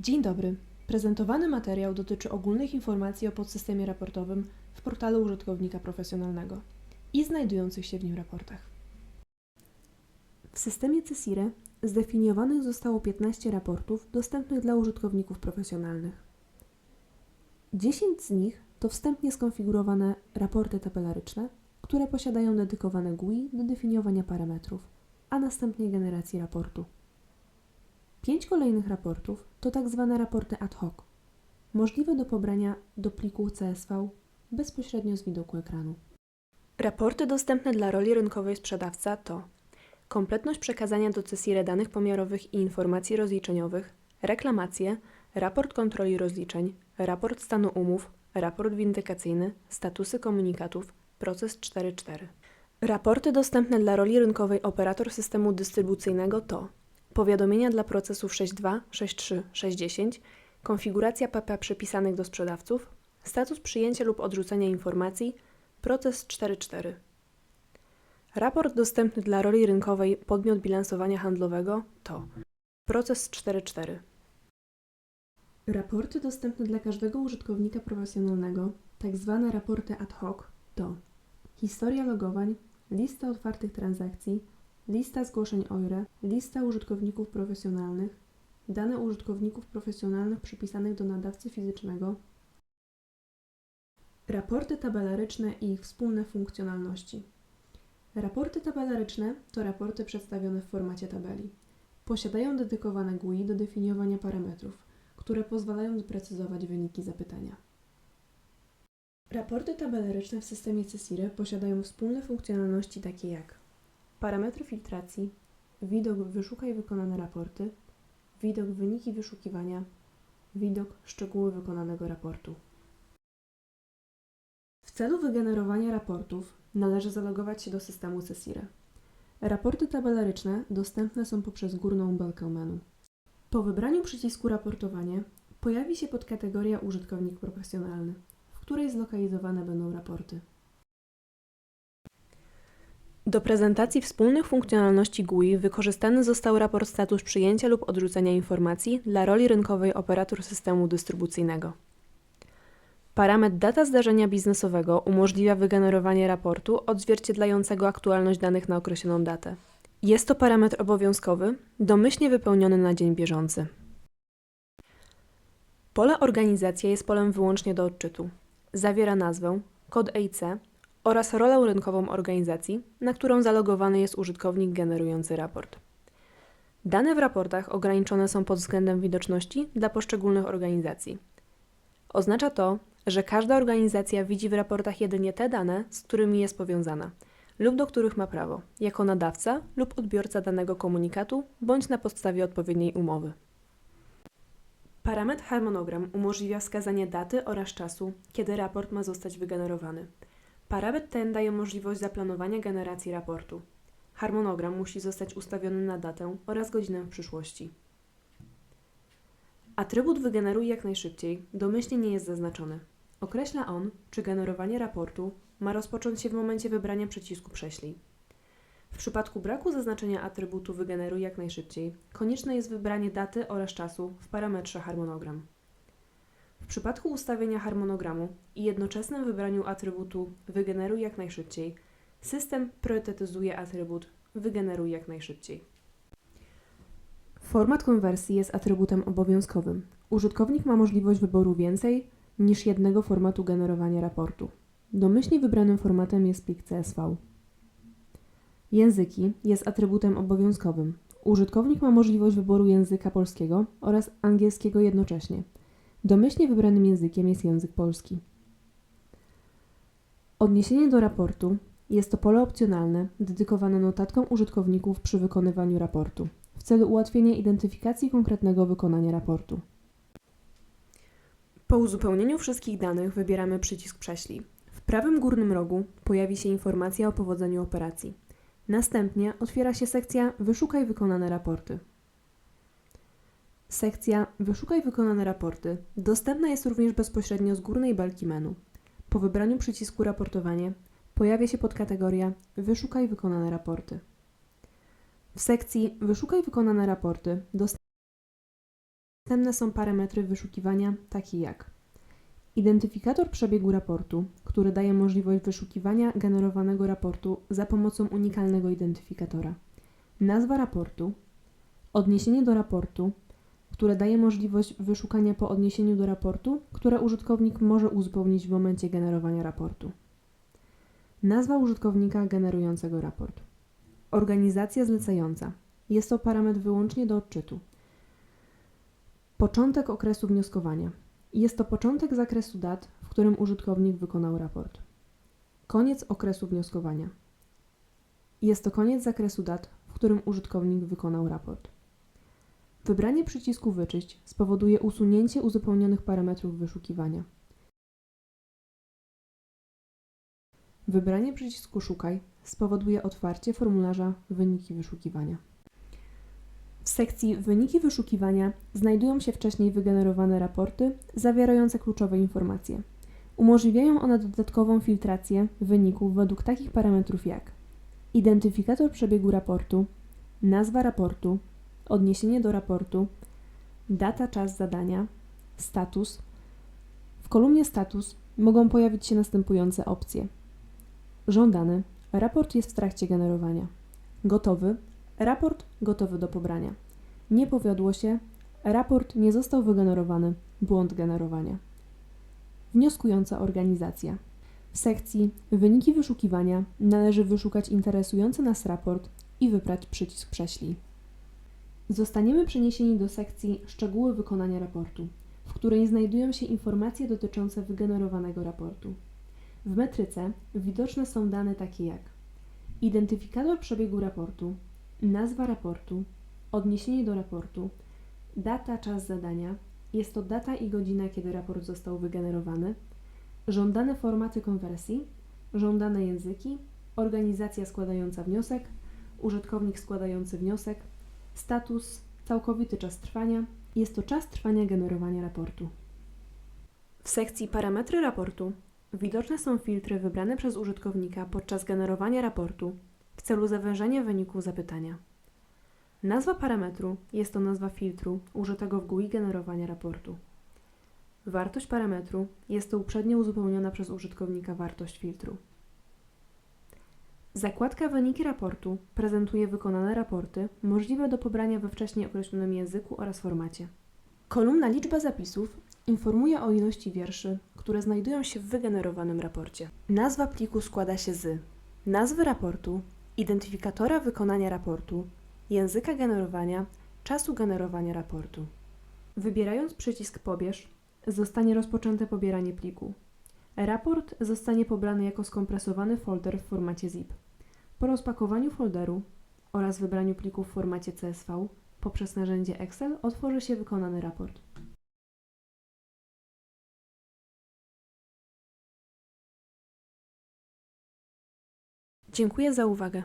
Dzień dobry. Prezentowany materiał dotyczy ogólnych informacji o podsystemie raportowym w portalu użytkownika profesjonalnego i znajdujących się w nim raportach. W systemie CESIRE zdefiniowanych zostało 15 raportów dostępnych dla użytkowników profesjonalnych. 10 z nich to wstępnie skonfigurowane raporty tabelaryczne, które posiadają dedykowane GUI do definiowania parametrów, a następnie generacji raportu. Pięć kolejnych raportów to tak zwane raporty ad hoc, możliwe do pobrania do pliku CSV bezpośrednio z widoku ekranu. Raporty dostępne dla roli rynkowej sprzedawca to kompletność przekazania do CESIRE danych pomiarowych i informacji rozliczeniowych, reklamacje, raport kontroli rozliczeń, raport stanu umów, raport windykacyjny, statusy komunikatów, proces 4.4. Raporty dostępne dla roli rynkowej operator systemu dystrybucyjnego to powiadomienia dla procesów 6.2, 6.3, 6.10, konfiguracja PP przypisanych do sprzedawców, status przyjęcia lub odrzucenia informacji, proces 4.4. Raport dostępny dla roli rynkowej podmiot bilansowania handlowego to proces 4.4. Raporty dostępne dla każdego użytkownika profesjonalnego, tak zwane raporty ad hoc, to historia logowań, lista otwartych transakcji, lista zgłoszeń OIRE, lista użytkowników profesjonalnych, dane użytkowników profesjonalnych przypisanych do nadawcy fizycznego, raporty tabelaryczne i ich wspólne funkcjonalności. Raporty tabelaryczne to raporty przedstawione w formacie tabeli. Posiadają dedykowane GUI do definiowania parametrów, które pozwalają doprecyzować wyniki zapytania. Raporty tabelaryczne w systemie CESIRE posiadają wspólne funkcjonalności takie jak parametry filtracji, widok wyszukaj wykonane raporty, widok wyniki wyszukiwania, widok szczegóły wykonanego raportu. W celu wygenerowania raportów należy zalogować się do systemu CESIRE. Raporty tabelaryczne dostępne są poprzez górną belkę menu. Po wybraniu przycisku Raportowanie pojawi się podkategoria Użytkownik profesjonalny, w której zlokalizowane będą raporty. Do prezentacji wspólnych funkcjonalności GUI wykorzystany został raport status przyjęcia lub odrzucenia informacji dla roli rynkowej operator systemu dystrybucyjnego. Parametr data zdarzenia biznesowego umożliwia wygenerowanie raportu odzwierciedlającego aktualność danych na określoną datę. Jest to parametr obowiązkowy, domyślnie wypełniony na dzień bieżący. Pole organizacja jest polem wyłącznie do odczytu. Zawiera nazwę, kod EIC oraz rolę rynkową organizacji, na którą zalogowany jest użytkownik generujący raport. Dane w raportach ograniczone są pod względem widoczności dla poszczególnych organizacji. Oznacza to, że każda organizacja widzi w raportach jedynie te dane, z którymi jest powiązana lub do których ma prawo, jako nadawca lub odbiorca danego komunikatu bądź na podstawie odpowiedniej umowy. Parametr harmonogram umożliwia wskazanie daty oraz czasu, kiedy raport ma zostać wygenerowany. Parametr ten daje możliwość zaplanowania generacji raportu. Harmonogram musi zostać ustawiony na datę oraz godzinę w przyszłości. Atrybut wygeneruj jak najszybciej domyślnie nie jest zaznaczony. Określa on, czy generowanie raportu ma rozpocząć się w momencie wybrania przycisku Prześlij. W przypadku braku zaznaczenia atrybutu wygeneruj jak najszybciej, konieczne jest wybranie daty oraz czasu w parametrze harmonogram. W przypadku ustawienia harmonogramu i jednoczesnym wybraniu atrybutu wygeneruj jak najszybciej, system priorytetyzuje atrybut wygeneruj jak najszybciej. Format konwersji jest atrybutem obowiązkowym. Użytkownik ma możliwość wyboru więcej niż jednego formatu generowania raportu. Domyślnie wybranym formatem jest plik CSV. Języki jest atrybutem obowiązkowym. Użytkownik ma możliwość wyboru języka polskiego oraz angielskiego jednocześnie. Domyślnie wybranym językiem jest język polski. Odniesienie do raportu jest to pole opcjonalne dedykowane notatkom użytkowników przy wykonywaniu raportu w celu ułatwienia identyfikacji konkretnego wykonania raportu. Po uzupełnieniu wszystkich danych wybieramy przycisk Prześlij. W prawym górnym rogu pojawi się informacja o powodzeniu operacji. Następnie otwiera się sekcja Wyszukaj wykonane raporty. Sekcja Wyszukaj wykonane raporty dostępna jest również bezpośrednio z górnej belki menu. Po wybraniu przycisku Raportowanie pojawia się podkategoria Wyszukaj wykonane raporty. W sekcji Wyszukaj wykonane raporty dostępna Następne są parametry wyszukiwania, takie jak identyfikator przebiegu raportu, który daje możliwość wyszukiwania generowanego raportu za pomocą unikalnego identyfikatora, nazwa raportu, odniesienie do raportu, które daje możliwość wyszukania po odniesieniu do raportu, które użytkownik może uzupełnić w momencie generowania raportu. Nazwa użytkownika generującego raport. Organizacja zlecająca. Jest to parametr wyłącznie do odczytu. Początek okresu wnioskowania. Jest to początek zakresu dat, w którym użytkownik wykonał raport. Koniec okresu wnioskowania. Jest to koniec zakresu dat, w którym użytkownik wykonał raport. Wybranie przycisku Wyczyść spowoduje usunięcie uzupełnionych parametrów wyszukiwania. Wybranie przycisku Szukaj spowoduje otwarcie formularza Wyniki wyszukiwania. W sekcji Wyniki wyszukiwania znajdują się wcześniej wygenerowane raporty zawierające kluczowe informacje. Umożliwiają one dodatkową filtrację wyników według takich parametrów jak identyfikator przebiegu raportu, nazwa raportu, odniesienie do raportu, data, czas zadania, status. W kolumnie status mogą pojawić się następujące opcje. Żądany. Raport jest w trakcie generowania. Gotowy. Raport gotowy do pobrania. Nie powiodło się. Raport nie został wygenerowany. Błąd generowania. Wnioskująca organizacja. W sekcji Wyniki wyszukiwania należy wyszukać interesujący nas raport i wybrać przycisk Prześlij. Zostaniemy przeniesieni do sekcji Szczegóły wykonania raportu, w której znajdują się informacje dotyczące wygenerowanego raportu. W metryce widoczne są dane takie jak identyfikator przebiegu raportu, nazwa raportu, odniesienie do raportu, data, czas zadania, jest to data i godzina, kiedy raport został wygenerowany, żądane formaty konwersji, żądane języki, organizacja składająca wniosek, użytkownik składający wniosek, status, całkowity czas trwania, jest to czas trwania generowania raportu. W sekcji Parametry raportu widoczne są filtry wybrane przez użytkownika podczas generowania raportu w celu zawężenia wyników zapytania. Nazwa parametru jest to nazwa filtru użytego w GUI generowania raportu. Wartość parametru jest to uprzednio uzupełniona przez użytkownika wartość filtru. Zakładka Wyniki raportu prezentuje wykonane raporty możliwe do pobrania we wcześniej określonym języku oraz formacie. Kolumna Liczba zapisów informuje o ilości wierszy, które znajdują się w wygenerowanym raporcie. Nazwa pliku składa się z nazwy raportu, identyfikatora wykonania raportu, języka generowania, czasu generowania raportu. Wybierając przycisk Pobierz, zostanie rozpoczęte pobieranie pliku. Raport zostanie pobrany jako skompresowany folder w formacie zip. Po rozpakowaniu folderu oraz wybraniu pliku w formacie CSV poprzez narzędzie Excel otworzy się wykonany raport. Dziękuję za uwagę.